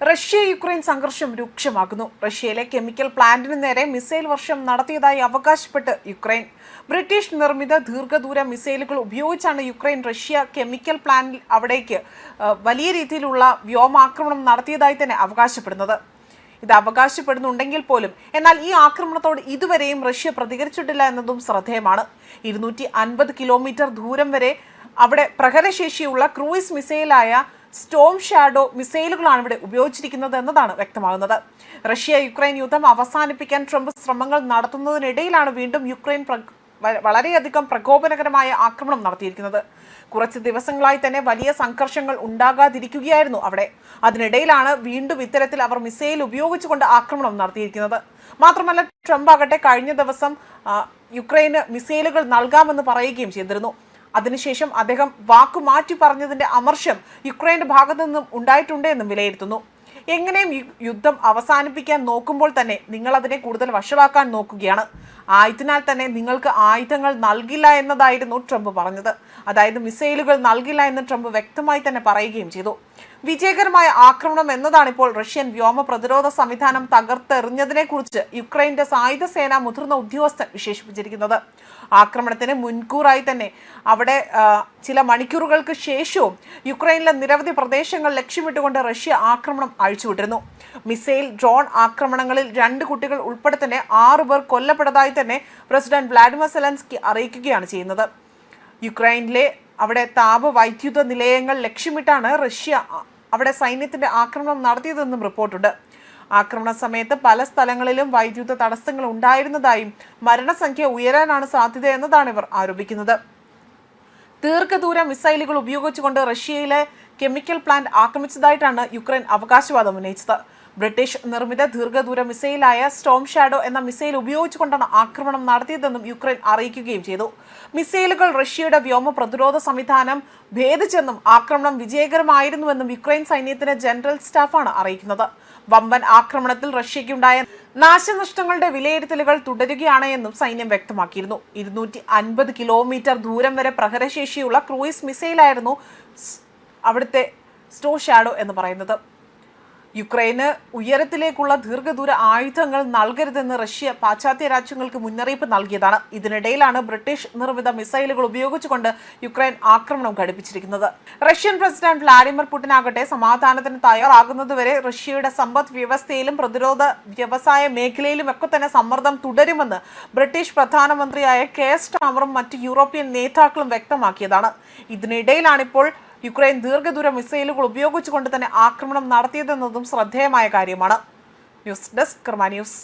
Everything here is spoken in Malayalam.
റഷ്യ യുക്രൈൻ സംഘർഷം രൂക്ഷമാകുന്നു റഷ്യയിലെ കെമിക്കൽ പ്ലാന്റിന് നേരെ മിസൈൽ വർഷം നടത്തിയതായി അവകാശപ്പെട്ട് യുക്രൈൻ. ബ്രിട്ടീഷ് നിർമ്മിത ദീർഘദൂര മിസൈലുകൾ ഉപയോഗിച്ചാണ് യുക്രൈൻ റഷ്യ കെമിക്കൽ പ്ലാന്റിൽ അവിടേക്ക് വലിയ രീതിയിലുള്ള വ്യോമാക്രമണം നടത്തിയതായി തന്നെ അവകാശപ്പെടുന്നത്. ഇത് അവകാശപ്പെടുന്നുണ്ടെങ്കിൽ പോലും എന്നാൽ ഈ ആക്രമണത്തോട് ഇതുവരെയും റഷ്യ പ്രതികരിച്ചിട്ടില്ല എന്നതും ശ്രദ്ധേയമാണ്. ഇരുന്നൂറ്റി അൻപത് കിലോമീറ്റർ ദൂരം വരെ അവിടെ പ്രഹരശേഷിയുള്ള ക്രൂയിസ് മിസൈലായ സ്റ്റോം ഷാഡോ മിസൈലുകളാണ് ഇവിടെ ഉപയോഗിച്ചിരിക്കുന്നത് എന്നതാണ് വ്യക്തമാകുന്നത്. റഷ്യ യുക്രൈൻ യുദ്ധം അവസാനിപ്പിക്കാൻ ട്രംപ് ശ്രമങ്ങൾ നടത്തുന്നതിനിടയിലാണ് വീണ്ടും യുക്രൈൻ വളരെയധികം പ്രകോപനകരമായ ആക്രമണം നടത്തിയിരിക്കുന്നത്. കുറച്ച് ദിവസങ്ങളായി തന്നെ വലിയ സംഘർഷങ്ങൾ ഉണ്ടാകാതിരിക്കുകയായിരുന്നു അവിടെ. അതിനിടയിലാണ് വീണ്ടും ഇത്തരത്തിൽ അവർ മിസൈൽ ഉപയോഗിച്ചുകൊണ്ട് ആക്രമണം നടത്തിയിരിക്കുന്നത്. മാത്രമല്ല ട്രംപ് ആകട്ടെ കഴിഞ്ഞ ദിവസം യുക്രൈന് മിസൈലുകൾ നൽകാമെന്ന് പറയുകയും ചെയ്തിരുന്നു. അതിനുശേഷം അദ്ദേഹം വാക്കു മാറ്റി പറഞ്ഞതിന്റെ അമർഷം യുക്രൈന്റെ ഭാഗത്തു നിന്നും ഉണ്ടായിട്ടുണ്ട് എന്നും വിലയിരുത്തുന്നു. എങ്ങനെയും യുദ്ധം അവസാനിപ്പിക്കാൻ നോക്കുമ്പോൾ തന്നെ നിങ്ങൾ അതിനെ കൂടുതൽ വഷളാക്കാൻ നോക്കുകയാണ്. ആയതിനാൽ തന്നെ നിങ്ങൾക്ക് ആയുധങ്ങൾ നൽകില്ല എന്നതായിരുന്നു ട്രംപ് പറഞ്ഞത്. അതായത് മിസൈലുകൾ നൽകില്ല എന്ന് ട്രംപ് വ്യക്തമായി തന്നെ പറയുകയും ചെയ്തു. വിജയകരമായ ആക്രമണം എന്നതാണ് ഇപ്പോൾ റഷ്യൻ വ്യോമ പ്രതിരോധ സംവിധാനം തകർത്തെറിഞ്ഞതിനെ കുറിച്ച് യുക്രൈന്റെ സായുധ സേന മുതിർന്ന ഉദ്യോഗസ്ഥൻ വിശേഷിപ്പിച്ചിരിക്കുന്നത്. ആക്രമണത്തിന് മുൻകൂറായി തന്നെ അവിടെ ചില മണിക്കൂറുകൾക്ക് ശേഷവും യുക്രൈനിലെ നിരവധി പ്രദേശങ്ങൾ ലക്ഷ്യമിട്ടുകൊണ്ട് റഷ്യ ആക്രമണം അഴിച്ചുവിട്ടിരുന്നു. മിസൈൽ ഡ്രോൺ ആക്രമണങ്ങളിൽ രണ്ട് കുട്ടികൾ ഉൾപ്പെടെ തന്നെ ആറു പേർ കൊല്ലപ്പെട്ടതായി തന്നെ പ്രസിഡന്റ് വ്ളാഡിമിർ സെലൻസ്കി അറിയിക്കുകയാണ് ചെയ്യുന്നത്. യുക്രൈനിലെ അവിടെ താപ വൈദ്യുത നിലയങ്ങൾ ലക്ഷ്യമിട്ടാണ് റഷ്യ അവിടെ സൈന്യത്തിന്റെ ആക്രമണം നടത്തിയതെന്നും റിപ്പോർട്ടുണ്ട്. ആക്രമണ സമയത്ത് പല സ്ഥലങ്ങളിലും വൈദ്യുത തടസ്സങ്ങൾ ഉണ്ടായിരുന്നതായും മരണസംഖ്യ ഉയരാനാണ് സാധ്യത എന്നതാണ് ഇവർ ആരോപിക്കുന്നത്. ദീർഘദൂര മിസൈലുകൾ ഉപയോഗിച്ചുകൊണ്ട് റഷ്യയിലെ കെമിക്കൽ പ്ലാന്റ് ആക്രമിച്ചതായിട്ടാണ് യുക്രൈൻ അവകാശവാദം ഉന്നയിച്ചത്. ബ്രിട്ടീഷ് നിർമ്മിത ദീർഘദൂര മിസൈലായ സ്റ്റോം ഷാഡോ എന്ന മിസൈൽ ഉപയോഗിച്ചുകൊണ്ടാണ് ആക്രമണം നടത്തിയതെന്നും യുക്രൈൻ അറിയിക്കുകയും ചെയ്തു. മിസൈലുകൾ റഷ്യയുടെ വ്യോമ പ്രതിരോധ സംവിധാനം ഭേദിച്ചെന്നും ആക്രമണം വിജയകരമായിരുന്നുവെന്നും യുക്രൈൻ സൈന്യത്തിന്റെ ജനറൽ സ്റ്റാഫാണ് അറിയിക്കുന്നത്. വമ്പൻ ആക്രമണത്തിൽ റഷ്യയ്ക്കുണ്ടായ നാശനഷ്ടങ്ങളുടെ വിലയിരുത്തലുകൾ തുടരുകയാണെന്നും സൈന്യം വ്യക്തമാക്കിയിരുന്നു. ഇരുന്നൂറ്റി അൻപത് കിലോമീറ്റർ ദൂരം വരെ പ്രഹരശേഷിയുള്ള ക്രൂയിസ് മിസൈലായിരുന്നു അവിടുത്തെ സ്റ്റോ ഷാഡോ എന്ന് പറയുന്നത്. യുക്രൈന് ഉയരത്തിലേക്കുള്ള ദീർഘദൂര ആയുധങ്ങൾ നൽകരുതെന്ന് റഷ്യ പാശ്ചാത്യ രാജ്യങ്ങൾക്ക് മുന്നറിയിപ്പ് നൽകിയതാണ്. ഇതിനിടയിലാണ് ബ്രിട്ടീഷ് നിർമ്മിത മിസൈലുകൾ ഉപയോഗിച്ചുകൊണ്ട് യുക്രൈൻ ആക്രമണം ഘടിപ്പിച്ചിരിക്കുന്നത്. റഷ്യൻ പ്രസിഡന്റ് വ്ളാഡിമിർ പുടിൻ ആകട്ടെ സമാധാനത്തിന് തയ്യാറാകുന്നതുവരെ റഷ്യയുടെ സമ്പദ് വ്യവസ്ഥയിലും പ്രതിരോധ വ്യവസായ മേഖലയിലും ഒക്കെ തന്നെ സമ്മർദ്ദം തുടരുമെന്ന് ബ്രിട്ടീഷ് പ്രധാനമന്ത്രിയായ കെ സ്റ്റാമറും മറ്റ് യൂറോപ്യൻ നേതാക്കളും വ്യക്തമാക്കിയതാണ്. ഇതിനിടയിലാണിപ്പോൾ യുക്രൈൻ ദീർഘദൂര മിസൈലുകൾ ഉപയോഗിച്ചുകൊണ്ട് തന്നെ ആക്രമണം നടത്തിയതെന്നതും ശ്രദ്ധേയമായ കാര്യമാണ്. News desk Karma news.